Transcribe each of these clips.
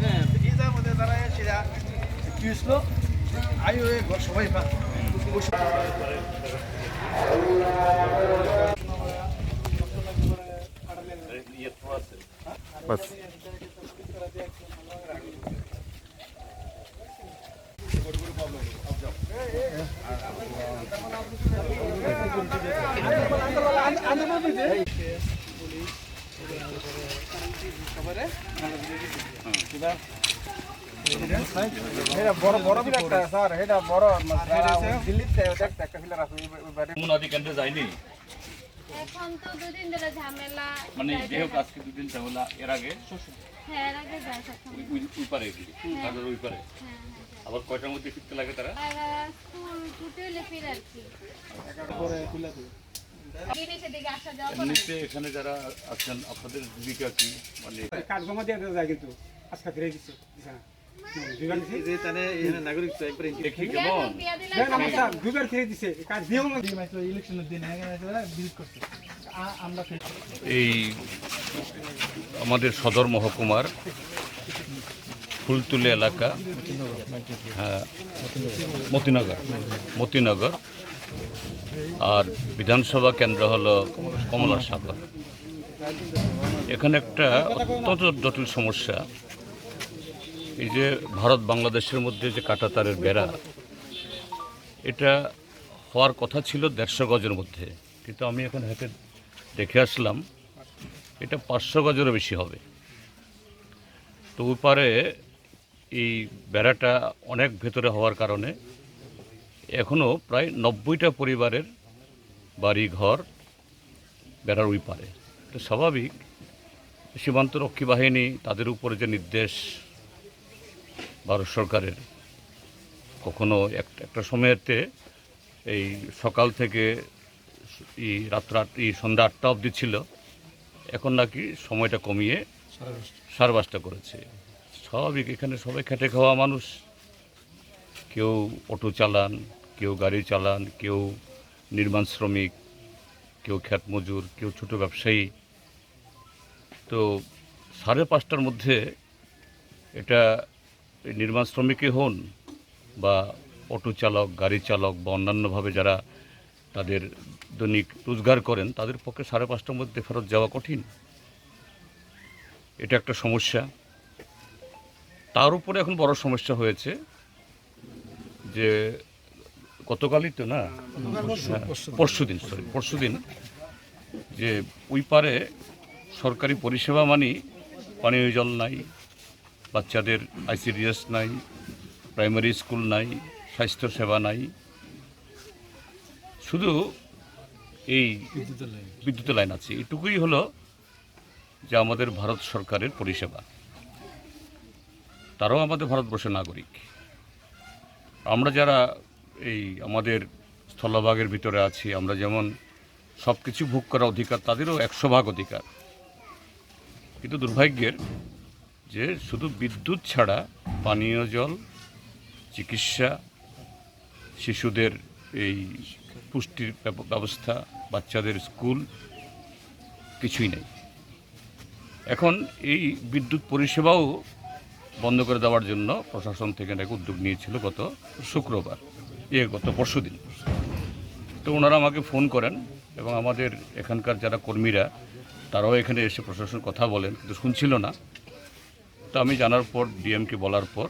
হ্যাঁ মধ্যে তারা সেটা কি হয়েছিল আই ওই সবাই পা बस এটা বড় বড় একটা স্যার এটা বড় দিল্লিতে দেখতে একটা ফিলার আছে ওই বাড়ি নদী কেন্দ্রে যায়নি? এখন তো দুদিন ধরে ঝামেলা মানে যাইতে যে হোক আজকে দুদিন ঝামেলা এর আগে? হ্যাঁ এর আগে যায় ওই- পারে ওই পারে। আবার কয়টার মধ্যে ফিরতে লাগে তারা? স্কুল ছুটি হলে ফিরে আর কি। এখানে যারা আছেন আপনাদের জীবিকা কি মানে কাজ জমা দিয়ে যায় কিন্তু। আজকে ফিরে করছে। আমরা এই আমাদের সদর মহকুমার ফুলতুলি এলাকা হ্যাঁ মতিনগর মতিনগর আর বিধানসভা কেন্দ্র হলো কমলার সাগর। এখানে একটা অত্যন্ত জটিল সমস্যা। এই যে ভারত বাংলাদেশের মধ্যে যে কাঁটাতারের বেড়া, এটা হওয়ার কথা ছিল দেড়শো গজের মধ্যে। কিন্তু আমি এখন হেঁটে দেখে আসলাম, এটা পাঁচশো গজেরও বেশি হবে। তো পারে এই বেড়াটা অনেক ভেতরে হওয়ার কারণে এখনও প্রায় নব্বইটা পরিবারের বাড়ি ঘর বেড়ার ওই পারে। তো স্বাভাবিক। সীমান্তরক্ষী বাহিনী, তাদের উপরে যে নির্দেশ ভারত সরকারের কখনো একটা একটা সময়েতে এই সকাল থেকে এই রাত্র এই সন্ধ্যা আটটা অবধি ছিল। এখন নাকি সময়টা কমিয়ে সাড়ে পাঁচটা করেছে। স্বাভাবিক, এখানে সবাই খেটে খাওয়া মানুষ। কেউ অটো চালান, কেউ গাড়ি চালান, কেউ নির্মাণ শ্রমিক, কেউ খ্যাত মজুর, কেউ ছোটো ব্যবসায়ী। তো সাড়ে পাঁচটার মধ্যে এটা নির্মাণ শ্রমিকই হন বা অটো চালক, গাড়ি চালক বা অন্যান্যভাবে যারা তাদের দৈনিক রোজগার করেন, তাদের পক্ষে সাড়ে পাঁচটার মধ্যে ফেরত যাওয়া কঠিন। এটা একটা সমস্যা। তার উপরে এখন বড় সমস্যা হয়েছে যে গতকালই তো না? পরশু দিন সরি পরশু দিন যে ওই পারে সরকারি পরিষেবা মানি পানীয় জল নাই বাচ্চাদের আইসিডিএস নাই, প্রাইমারি স্কুল নাই, স্বাস্থ্য সেবা নাই। শুধু এই বিদ্যুতের লাইন আছে। এটুকুই হলো যে আমাদের ভারত সরকারের পরিষেবা। তারাও আমাদের ভারতবর্ষের নাগরিক। আমরা যারা এই আমাদের স্থলভাগের ভিতরে আছি, আমরা যেমন সব কিছু ভোগ করার অধিকার, তাদেরও একশো ভাগ অধিকার। কিন্তু দুর্ভাগ্যের যে শুধু বিদ্যুৎ ছাড়া পানীয় জল, চিকিৎসা, শিশুদের এই পুষ্টির ব্যবস্থা, বাচ্চাদের স্কুল, কিছুই নেই। এখন এই বিদ্যুৎ পরিষেবাও বন্ধ করে দেওয়ার জন্য প্রশাসন থেকে নাকি উদ্যোগ নিয়েছিল গত শুক্রবার, এ গত পরশুদিন তো ওনারা আমাকে ফোন করেন এবং আমাদের এখানকার যারা কর্মীরা, তারাও এখানে এসে প্রশাসন কথা বলেন, কিন্তু শুনছিল না। তো আমি জানার পর ডিএমকে বলার পর,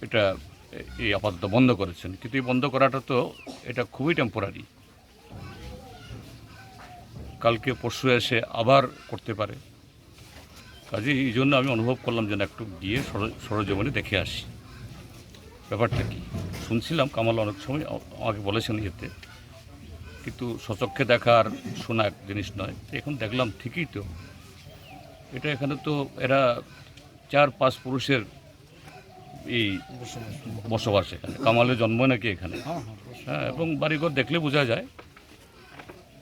এটা এই আপাতত বন্ধ করেছেন। কিন্তু এই বন্ধ করাটা তো এটা খুবই টেম্পোরারি কালকে পরশু এসে আবার করতে পারে। কাজে এই জন্য আমি অনুভব করলাম যেন একটু গিয়ে সর- সরজমিনে দেখে আসি। ব্যাপারটা কি? শুনছিলাম কামাল অনেক সময় আমাকে বলেছেন ইয়েতে। কিন্তু সচক্ষে দেখা আর শোনা এক জিনিস নয়। এখন দেখলাম ঠিকই তো। এটা এখানে তো এরা চার পাঁচ পুরুষের এই বসবাস এখানে। কামালের জন্ম নাকি এখানে। হ্যাঁ এবং বাড়িঘর দেখলে বোঝা যায়।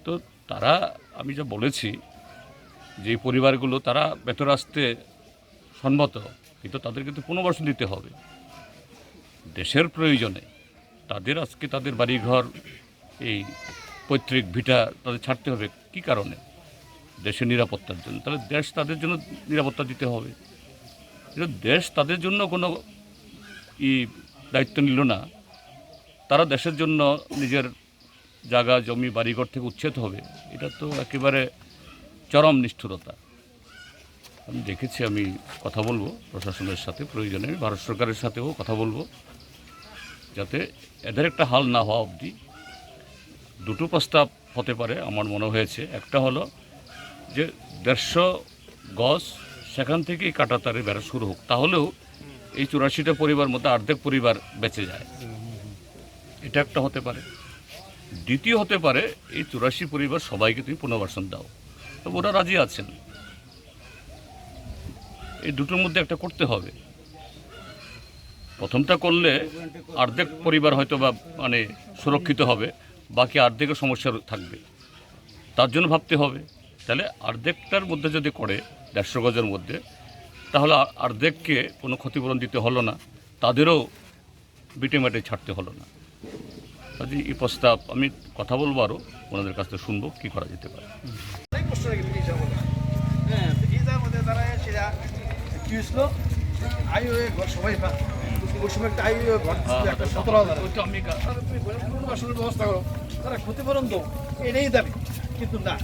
তো তারা আমি যা বলেছি যে পরিবারগুলো তারা ভেতরে আসতে সম্মত কিন্তু তাদের কিন্তু পুনর্বাসন দিতে হবে। দেশের প্রয়োজনে তাদের আজকে তাদের বাড়িঘর এই পৈতৃক ভিটা তাদের ছাড়তে হবে। কি কারণে? দেশের নিরাপত্তার জন্য। তাহলে দেশ তাদের জন্য নিরাপত্তা দিতে হবে। কিন্তু দেশ তাদের জন্য কোনো ই দায়িত্ব নিল না। তারা দেশের জন্য নিজের জায়গা, জমি, বাড়িঘর থেকে উচ্ছেদ হবে। এটা তো একেবারে চরম নিষ্ঠুরতা। আমি দেখেছি, আমি কথা বলব প্রশাসনের সাথে, প্রয়োজনে আমি ভারত সরকারের সাথেও কথা বলব। যাতে এদের একটা হাল না হওয়া অবধি দুটো প্রস্তাব হতে পারে, আমার মনে হয়েছে। একটা হলো যে দেড়শো গজ সেখান থেকেই কাটাতারে বেড়া শুরু হোক, তাহলেও এই চুরাশিটা পরিবার মধ্যে অর্ধেক পরিবার বেঁচে যায়। এটা একটা হতে পারে। দ্বিতীয় হতে পারে, এই চুরাশি পরিবার সবাইকে তুমি পুনর্বাসন দাও। তো ওরা রাজি আছেন। এই দুটোর মধ্যে একটা করতে হবে। প্রথমটা করলে অর্ধেক পরিবার হয়তো বা মানে সুরক্ষিত হবে, বাকি অর্ধেকের সমস্যা থাকবে। তার জন্য ভাবতে হবে। তাহলে অর্ধেকটার মধ্যে যদি করে দেড়শো গজের মধ্যে তাহলে অর্ধেককে কোনো ক্ষতিপূরণ দিতে হলো না তাদেরও বিটেমাটে ছাড়তে হলো না। কাজে এই প্রস্তাব আমি কথা বলব আরও ওনাদের কাছ থেকে শুনব কী করা যেতে পারে। বলে হ্যাঁ ব্যবস্থা করো তারা ক্ষতিপূরণ দাও এটাই দাবি। কিন্তু না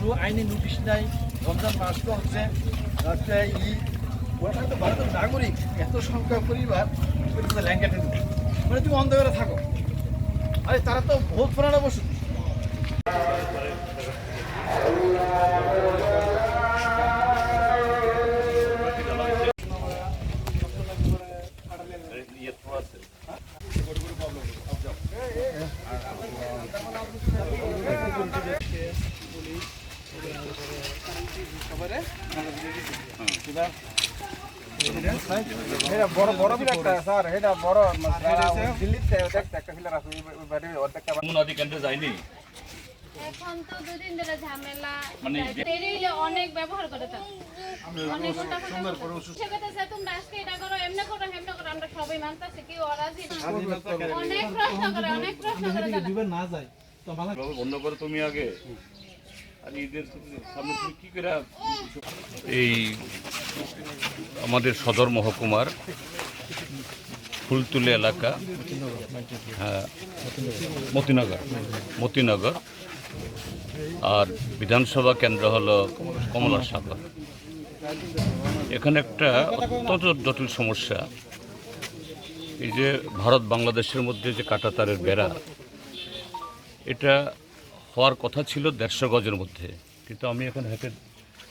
কোনো আইনি নোটিশ নাই, রমজান মাস তো হচ্ছে রাত্রে ই ওরা তো ভারতের নাগরিক, এত সংখ্যা পরিবার ল্যাঙ্কেটে মানে তুমি অন্ধকারে থাকো। আরে তারা তো বহুত পুরানো বসতি এটা বড় বড় ফিলারটা স্যার এটা বড় দিল্লিতে একটা ফিলার আছে ওই ওই অর্ধেকটা নদী কেন্দ্রে যায়নি এখন তো দুদিন ধরে ঝামেলা। যে- দেরি হইলে অনেক ব্যবহার করে তো। অনেক সুন্দর করে সেক্ষেত্রে তোমরা আজকে এটা করো এমনি করো হেমনি করো আমরা সবাই মানতেছি কি অরাজি না। অনেক প্রশ্ন করে অনেক প্রশ্ন করে তারা। বাবা, বন্ধ করো তুমি আগে। আর ঈদের সামনে তুমি কি করে এই আমাদের সদর মহকুমার ফুলতুলে এলাকা হ্যাঁ মতিনগর মতিনগর। আর বিধানসভা কেন্দ্র হলো কমলার সাগর। এখানে একটা অত্যন্ত জটিল সমস্যা। এই যে ভারত বাংলাদেশের মধ্যে যে কাটাতারের বেড়া, এটা হওয়ার কথা ছিল দেড়শো গজের মধ্যে। কিন্তু আমি এখন হেঁটে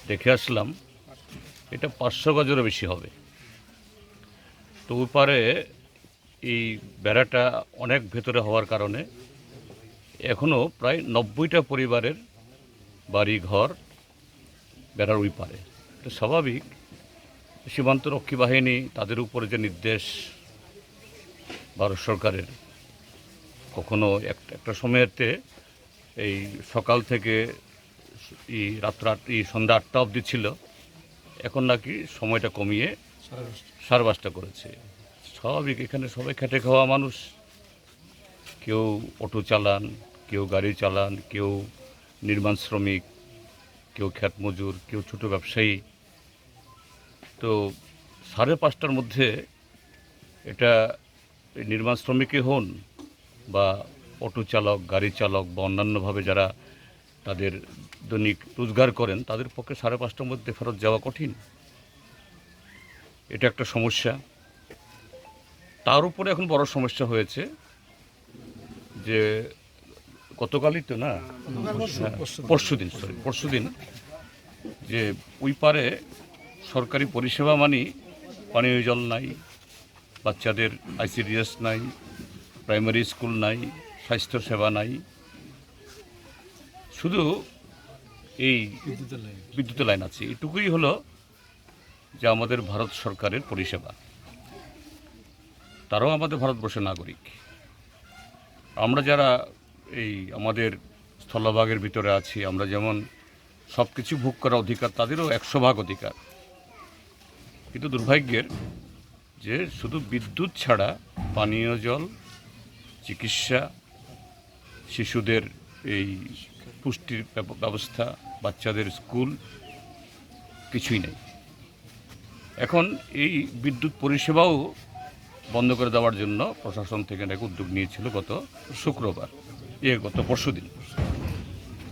দেখে আসলাম এটা পাঁচশো গজেরও বেশি হবে। তো ওই পারে এই বেড়াটা অনেক ভেতরে হওয়ার কারণে এখনও প্রায় নব্বইটা পরিবারের বাড়ি, ঘর বেড়ার ওই পারে। তো স্বাভাবিক। সীমান্ত রক্ষী বাহিনী, তাদের উপরে যে নির্দেশ ভারত সরকারের, কখনো একটা একটা সময়েতে এই সকাল থেকে এই রাত্র এই সন্ধ্যা আটটা অবধি ছিল। এখন নাকি সময়টা কমিয়ে সাড়ে পাঁচটা করেছে। স্বাভাবিক এখানে সবাই খেটে খাওয়া মানুষ। কেউ অটো চালান কেউ গাড়ি চালান কেউ নির্মাণ শ্রমিক কেউ খ্যাত মজুর কেউ ছোট ব্যবসায়ী। তো সাড়ে পাঁচটার মধ্যে এটা নির্মাণ শ্রমিকই হন বা অটো চালক গাড়ি চালক বা অন্যান্যভাবে যারা তাদের দৈনিক রোজগার করেন, তাদের পক্ষে সাড়ে পাঁচটার মধ্যে ফেরত যাওয়া কঠিন। এটা একটা সমস্যা। তার উপরে এখন বড় সমস্যা হয়েছে যে গতকালই তো না পরশু দিন সরি পরশু দিন যে ওই পারে সরকারি পরিষেবা মানি, পানীয় জল নাই, বাচ্চাদের আইসিডিএস নাই, প্রাইমারি স্কুল নাই স্বাস্থ্য সেবা নাই শুধু এই বিদ্যুতের লাইন আছে। এটুকুই হলো যে আমাদের ভারত সরকারের পরিষেবা। তারাও আমাদের ভারতবর্ষের নাগরিক। আমরা যারা এই আমাদের স্থলভাগের ভিতরে আছি আমরা যেমন সব কিছু ভোগ করার অধিকার তাদেরও একশো ভাগ অধিকার। কিন্তু দুর্ভাগ্যের যে শুধু বিদ্যুৎ ছাড়া পানীয় জল চিকিৎসা শিশুদের এই পুষ্টির ব্যব- ব্যবস্থা বাচ্চাদের স্কুল, কিছুই নেই। এখন এই বিদ্যুৎ পরিষেবাও বন্ধ করে দেওয়ার জন্য প্রশাসন থেকে নাকি উদ্যোগ নিয়েছিল গত শুক্রবার, এ গত পরশু দিন।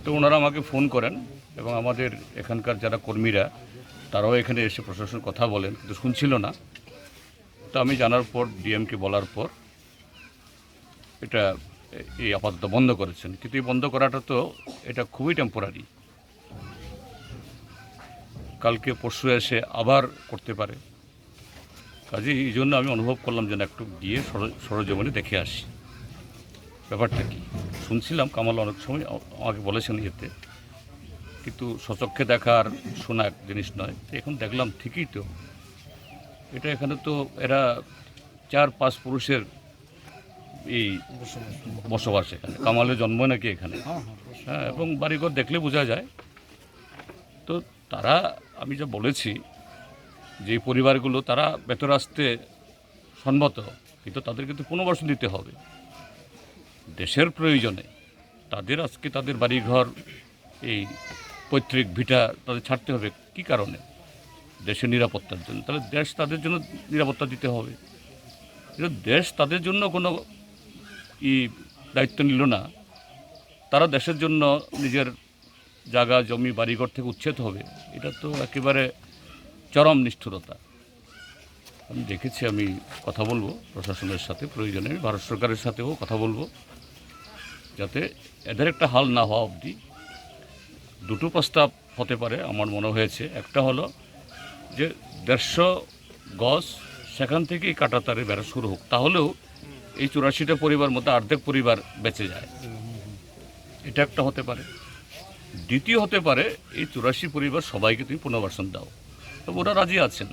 তো ওনারা আমাকে ফোন করেন এবং আমাদের এখানকার যারা কর্মীরা, তারাও এখানে এসে প্রশাসন কথা বলেন, কিন্তু শুনছিল না। তো আমি জানার পর, ডিএমকে বলার পর, এটা এই আপাতত বন্ধ করেছেন। কিন্তু এই বন্ধ করাটা তো এটা খুবই টেম্পোরারি কালকে পরশু এসে আবার করতে পারে। কাজে এই জন্য আমি অনুভব করলাম যে না একটু গিয়ে সর- সরজমিনে দেখে আসি। ব্যাপারটা কি? শুনছিলাম কামাল অনেক সময় আমাকে বলেছেন এতে কিন্তু সচক্ষে দেখার শোনা এক জিনিস নয়। এখন দেখলাম ঠিকই তো। এটা এখানে তো এরা চার পাঁচ পুরুষের এই বসবাস এখানে। কামালের জন্ম নাকি এখানে? হ্যাঁ এবং বাড়িঘর দেখলে বোঝা যায়। তো তারা আমি যা বলেছি যে পরিবারগুলো তারা ভেতরে আসতে সম্মত কিন্তু তাদের কিন্তু পুনর্বাসন দিতে হবে। দেশের প্রয়োজনে তাদের আজকে তাদের বাড়িঘর এই পৈতৃক ভিটা তাদের ছাড়তে হবে। কি কারণে? দেশের নিরাপত্তার জন্য। তাহলে দেশ তাদের জন্য নিরাপত্তা দিতে হবে। কিন্তু দেশ তাদের জন্য কোনো ই দায়িত্ব নিল না, তারা দেশের জন্য নিজের জায়গা, জমি, বাড়িঘর থেকে উচ্ছেদ হবে, এটা তো একেবারে চরম নিষ্ঠুরতা। আমি দেখেছি, আমি কথা বলব প্রশাসনের সাথে, প্রয়োজনে ভারত সরকারের সাথেও কথা বলব, যাতে এদের একটা হাল না হওয়া অবধি দুটো প্রস্তাব হতে পারে, আমার মনে হয়েছে। একটা হলো যে দেড়শো গজ সেখান থেকেই কাটাতারে বেড়া শুরু হোক, তাহলেও এই চুরাশিটা পরিবার মধ্যে অর্ধেক পরিবার বেঁচে যায়। এটা একটা হতে পারে। দ্বিতীয় হতে পারে, এই চুরাশি পরিবার সবাইকে তুমি পুনর্বাসন দাও। তবে ওরা রাজি আছেন।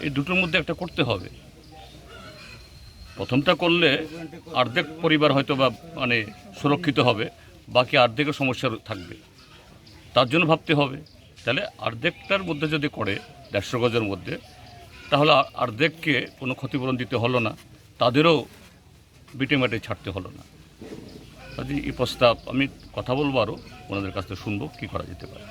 এই দুটোর মধ্যে একটা করতে হবে। প্রথমটা করলে অর্ধেক পরিবার হয়তো বা মানে সুরক্ষিত হবে, বাকি অর্ধেকের সমস্যা থাকবে। তার জন্য ভাবতে হবে। তাহলে অর্ধেকটার মধ্যে যদি করে, দেড়শো গজের মধ্যে তাহলে আর- অর্ধেককে কোনো ক্ষতিপূরণ দিতে হলো না, তাদেরও বিটে মাটে ছাড়তে হলো না। কাজে এই প্রস্তাব, আমি কথা বলব আরও ওনাদের কাছ থেকে শুনব কী করা যেতে পারে।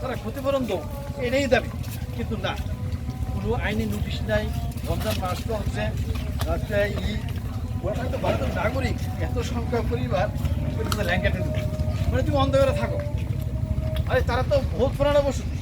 তারা ক্ষতিপূরণ দাও এটাই দাবি কিন্তু না কোনো আইনি নোটিশ নাই রমজান মাস তো হচ্ছে হচ্ছে ই ওরা তো ভারতের নাগরিক, এত সংখ্যা পরিবার ল্যাঙ্কেটে দেবে মানে তুমি অন্ধকারে থাকো। আরে তারা তো বহুত পুরানো বসতি।